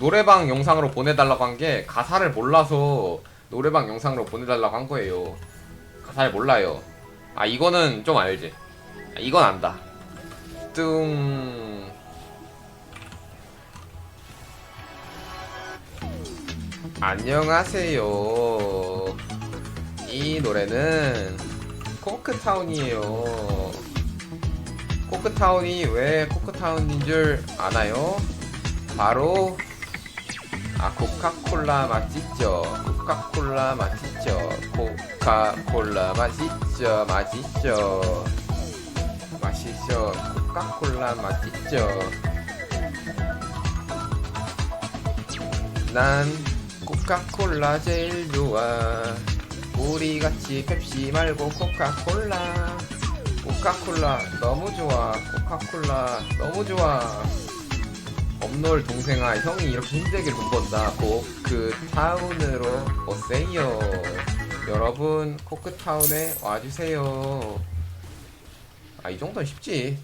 노래방 영상으로 보내달라고 한 게 가사를 몰라서 노래방 영상으로 보내달라고 한 거예요. 가사를 몰라요. 아 이거는 좀 알지. 아, 이건 안다. 뚱. 안녕하세요. 이 노래는 코크타운이에요. 코크타운이 왜 코크타운인 줄 아나요? 바로 아 코카콜라 맛있죠. 코카콜라 맛있죠. 코카콜라 맛있죠. 맛있죠. 맛있죠. 코카콜라 맛있죠. 난 코카콜라 제일 좋아. 우리 같이 펩시 말고 코카콜라. 코카콜라 너무 좋아. 코카콜라 너무 좋아. 업놀 동생아 형이 이렇게 힘들게 돈 번다. 코크타운으로 오세요. 여러분 코크타운에 와주세요. 아 이 정도는 쉽지